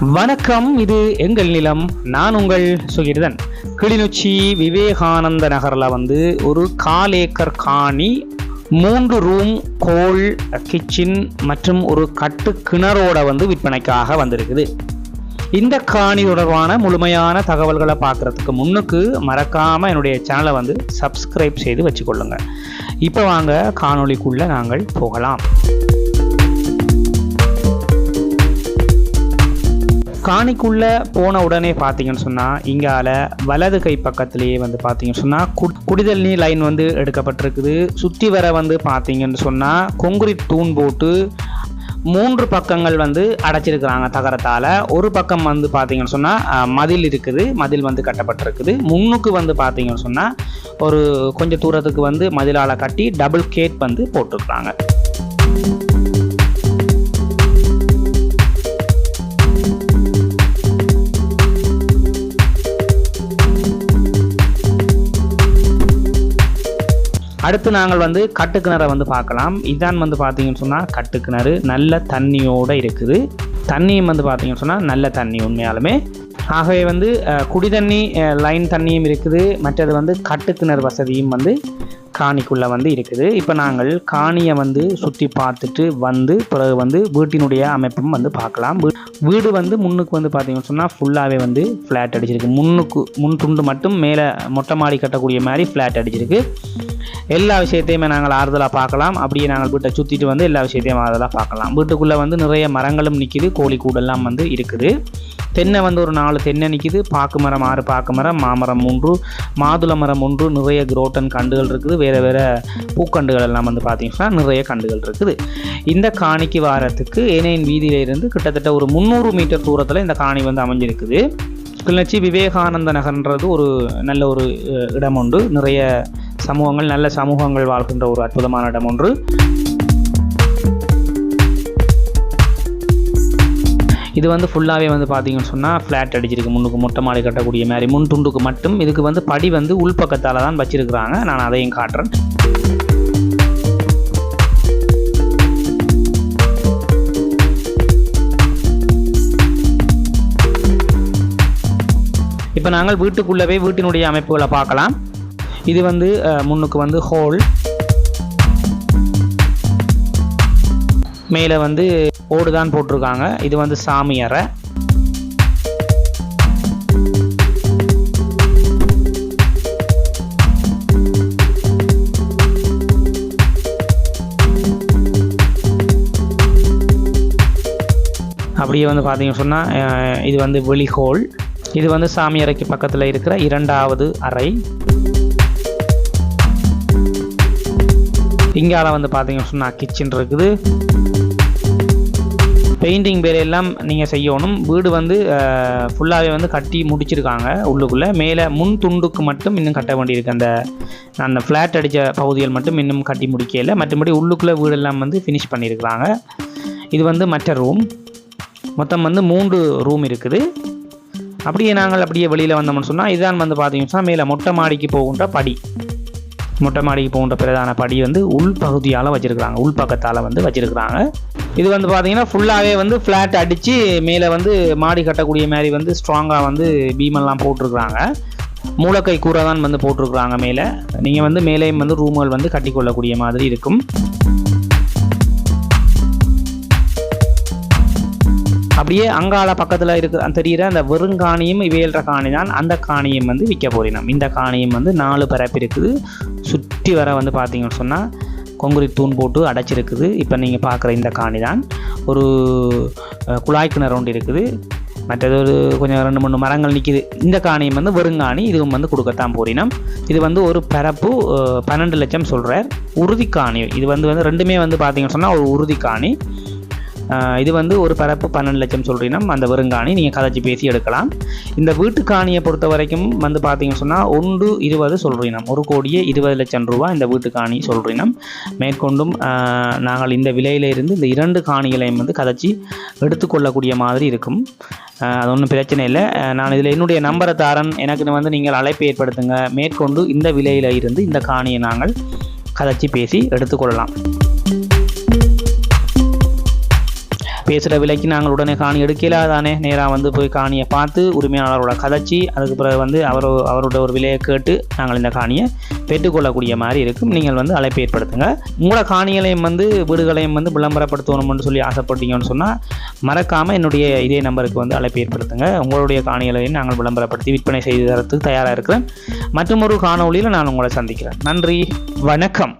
வணக்கம் இது எங்கள் நிலம் நான் உங்கள் சுகிர்தன். கிளிநொச்சி விவேகானந்த நகரில் வந்து ஒரு கால் ஏக்கர் காணி மூன்று ரூம் கோல் கிச்சன் மற்றும் ஒரு கட்டு கிணறோட வந்து விற்பனைக்காக வந்திருக்குது. இந்த காணி தொடர்பான முழுமையான தகவல்களை பார்க்குறதுக்கு முன்னுக்கு மறக்காமல் என்னுடைய சேனலை வந்து சப்ஸ்கிரைப் செய்து வச்சுக்கொள்ளுங்கள் இப்போ வாங்க காணொளிக்குள்ளே நாங்கள் போகலாம். காணிக்குள்ளே போன உடனே பார்த்தீங்கன்னு சொன்னால் இங்கால வலது கை பக்கத்திலேயே வந்து பார்த்தீங்கன்னு சொன்னால் கு- குடிதல் நீர் லைன் வந்து எடுக்கப்பட்டிருக்குது. சுற்றி வர வந்து பார்த்தீங்கன்னு சொன்னால் கொங்குரிட் தூண் போட்டு மூன்று பக்கங்கள் வந்து அடைச்சிருக்கிறாங்க தகரத்தால். ஒரு பக்கம் வந்து பார்த்தீங்கன்னு சொன்னால் மதில் இருக்குது மதில் வந்து கட்டப்பட்டிருக்குது. முன்னுக்கு வந்து பார்த்தீங்கன்னு சொன்னால் ஒரு கொஞ்சம் தூரத்துக்கு வந்து மதிலால் கட்டி டபுள் கேட் வந்து போட்டிருக்கிறாங்க. அடுத்து நாங்கள் வந்து கட்டுக்கிணறை வந்து பார்க்கலாம். இதான் வந்து பார்த்தீங்கன்னு சொன்னால் கட்டுக்கிணறு. நல்ல தண்ணியோடு இருக்குது. தண்ணியும் வந்து பார்த்தீங்கன்னு சொன்னால் நல்ல தண்ணி உண்மையாலுமே. ஆகவே வந்து குடிதண்ணி லைன் தண்ணியும் இருக்குது. மற்றது வந்து கட்டுக்கிணறு வசதியும் வந்து காணிக்குள்ளே வந்து இருக்குது. இப்போ நாங்கள் காணியை வந்து சுற்றி பார்த்துட்டு வந்து பிறகு வந்து வீட்டினுடைய அமைப்பும் வந்து பார்க்கலாம். வீடு வந்து முன்னுக்கு வந்து பார்த்தீங்கன்னு சொன்னால் ஃபுல்லாகவே வந்து ஃப்ளாட் அடிச்சிருக்கு. முன்னுக்கு முன் துண்டு மட்டும் மேலே மொட்டை மாடி கட்டக்கூடிய மாதிரி ஃப்ளாட் அடிச்சிருக்கு. எல்லா விஷயத்தையுமே நாங்கள் ஆறுதலாக பார்க்கலாம். அப்படியே நாங்கள் வீட்டை சுற்றிட்டு வந்து எல்லா விஷயத்தையும் ஆறுதலாக பார்க்கலாம். வீட்டுக்குள்ளே வந்து நிறைய மரங்களும் நிற்கிது கோழி கூடெல்லாம் வந்து இருக்குது. தென்னை வந்து ஒரு நாலு தென்னை நிற்கிது பாக்கு மரம் ஆறு பாக்கு மரம் மாமரம் மூன்று மாதுளை மரம் ஒன்று நிறைய குரோட்டன் கண்டுகள் இருக்குது. வேறு வேறு பூக்கண்டுகள் எல்லாம் வந்து பார்த்தீங்கன்னா நிறைய கண்டுகள் இருக்குது. இந்த காணிக்கு வாரத்துக்கு ஏனையின் வீதியிலிருந்து கிட்டத்தட்ட ஒரு முந்நூறு மீட்டர் தூரத்தில் இந்த காணி வந்து அமைஞ்சிருக்குது. கிளர்ச்சி விவேகானந்த நகர்ன்றது ஒரு நல்ல ஒரு இடம் உண்டு. நிறைய சமூகங்கள் நல்ல சமூகங்கள் வாழ்கின்ற ஒரு அற்புதமான இடம் ஒன்று. இது வந்து ஃபுல்லாகவே வந்து பார்த்தீங்கன்னு சொன்னால் ஃப்ளாட் அடிச்சிருக்கு. முன்னுக்கு மொட்டை மாடி கட்டக்கூடிய மாதிரி முன் துண்டுக்கு மட்டும். இதுக்கு வந்து படி வந்து உள்பக்கத்தால் தான் வச்சிருக்கிறாங்க. நான் அதையும் காட்டுறேன். இப்போ நாங்கள் வீட்டுக்குள்ளவே வீட்டினுடைய அமைப்புகளை பார்க்கலாம். இது வந்து முன்னுக்கு வந்து ஹோல் மேலே வந்து ஓடு தான் போட்டிருக்காங்க. இது வந்து சாமி அறை. அப்படியே வந்து பார்த்தீங்க சொன்னால் இது வந்து வெளி ஹோல் இது வந்து சாமி அறைக்கு பக்கத்தில் இருக்கிற இரண்டாவது அறை. இங்கால வந்து பார்த்தீங்க சொன்னால் கிச்சன் இருக்குது. பெயிண்டிங் வேலையெல்லாம் நீங்கள் செய்யணும். வீடு வந்து ஃபுல்லாகவே வந்து கட்டி முடிச்சிருக்காங்க உள்ளுக்குள்ளே. மேலே முன் துண்டுக்கு மட்டும் இன்னும் கட்ட வேண்டியிருக்கு. அந்த அந்த ஃப்ளாட் அடித்த பகுதிகள் மட்டும் இன்னும் கட்டி முடிக்கல. மற்றபடி உள்ளுக்குள்ளே வீடெல்லாம் வந்து ஃபினிஷ் பண்ணியிருக்கிறாங்க. இது வந்து மற்ற ரூம் மொத்தம் வந்து மூன்று ரூம் இருக்குது. அப்படியே நாங்கள் அப்படியே வெளியில் வந்தோம்னு சொன்னால் இதான் வந்து பார்த்தீங்கன்னா மேலே மொட்டை மாடிக்கு போகின்ற படி. மொட்டை மாடிக்கு போகின்ற பிரதான படி வந்து உள் பகுதியால் வச்சுருக்குறாங்க. உள் பக்கத்தால் வந்து வச்சுருக்குறாங்க. இது வந்து பார்த்தீங்கன்னா ஃபுல்லாகவே வந்து ஃப்ளாட் அடித்து மேலே வந்து மாடி கட்டக்கூடிய மாதிரி வந்து ஸ்ட்ராங்காக வந்து பீமெல்லாம் போட்டிருக்கிறாங்க. மூலக்கை கூரை தான் வந்து போட்டிருக்குறாங்க மேலே. நீங்கள் வந்து மேலேயும் வந்து ரூம்கள் வந்து கட்டிக்கொள்ளக்கூடிய மாதிரி இருக்கும். அப்படியே அங்கால பக்கத்தில் இருக்க தெரிகிற அந்த வெறுங்காணியும் இவையல்ற காணி தான். அந்த காணியும் வந்து விற்க போறினோம் இந்த காணியும் வந்து நாலு பரப்பு இருக்குது. சுற்றி வர வந்து பார்த்தீங்கன்னு சொன்னால் கொங்குரிட் தூண் போட்டு அடைச்சிருக்குது. இப்போ நீங்கள் பார்க்குற இந்த காணி தான். ஒரு குழாய் கிணறு ஒன்று இருக்குது. மற்றது ஒரு கொஞ்சம் ரெண்டு மூணு மரங்கள் நிற்கிது இந்த காணியும் வந்து வெறுங்காணி இதுவும் வந்து கொடுக்கத்தான் போறினம் இது வந்து ஒரு பரப்பு பன்னெண்டு லட்சம் சொல்கிறார் உறுதி காணி. இது வந்து வந்து ரெண்டுமே வந்து பார்த்தீங்கன்னு சொன்னால் ஒரு உறுதி காணி. இது வந்து ஒரு பரப்பு பன்னெண்டு லட்சம் சொல்கிறீங்கன்னா அந்த வெறுங்காணி நீங்கள் கதைச்சி பேசி எடுக்கலாம். இந்த வீட்டு காணியை பொறுத்த வரைக்கும் வந்து பார்த்தீங்கன்னு சொன்னால் ஒன்று இருபது சொல்கிறீங்க ஒரு கோடியே இருபது லட்சம் ரூபா இந்த வீட்டு காணி சொல்கிறீங்க மேற்கொண்டும் நாங்கள் இந்த விலையிலிருந்து இந்த இரண்டு காணிகளையும் வந்து கதைச்சி எடுத்துக்கொள்ளக்கூடிய மாதிரி இருக்கும். அது ஒன்றும் பிரச்சனை இல்லை. நான் இதில் என்னுடைய நம்பரை தாரன். எனக்கு வந்து நீங்கள் அழைப்பு ஏற்படுத்துங்க. மேற்கொண்டு இந்த விலையில் இருந்து இந்த காணியை நாங்கள் கதைச்சி பேசி எடுத்துக்கொள்ளலாம். பேசுகிற விலைக்கு நாங்கள் உடனே காணி எடுக்கல. தானே நேராக வந்து போய் காணியை பார்த்து உரிமையாளரோட கதைச்சி அதுக்கு பிறகு வந்து அவர் அவரோட ஒரு விலையை கேட்டு நாங்கள் இந்த காணியை பெற்றுக்கொள்ளக்கூடிய மாதிரி இருக்கும். நீங்கள் வந்து அழைப்பு ஏற்படுத்துங்க. உங்களோட காணிகளையும் வந்து வீடுகளையும் வந்து விளம்பரப்படுத்தணும்னு சொல்லி ஆசைப்பட்டீங்கன்னு சொன்னால் மறக்காமல் என்னுடைய இதே நம்பருக்கு வந்து அழைப்பு ஏற்படுத்துங்க. உங்களுடைய காணிகளையும் நாங்கள் விளம்பரப்படுத்தி விற்பனை செய்து தரத்துக்கு தயாராக இருக்கிறேன். மற்றும் ஒரு காணொளியில் நான் உங்களை சந்திக்கிறேன். நன்றி. வணக்கம்.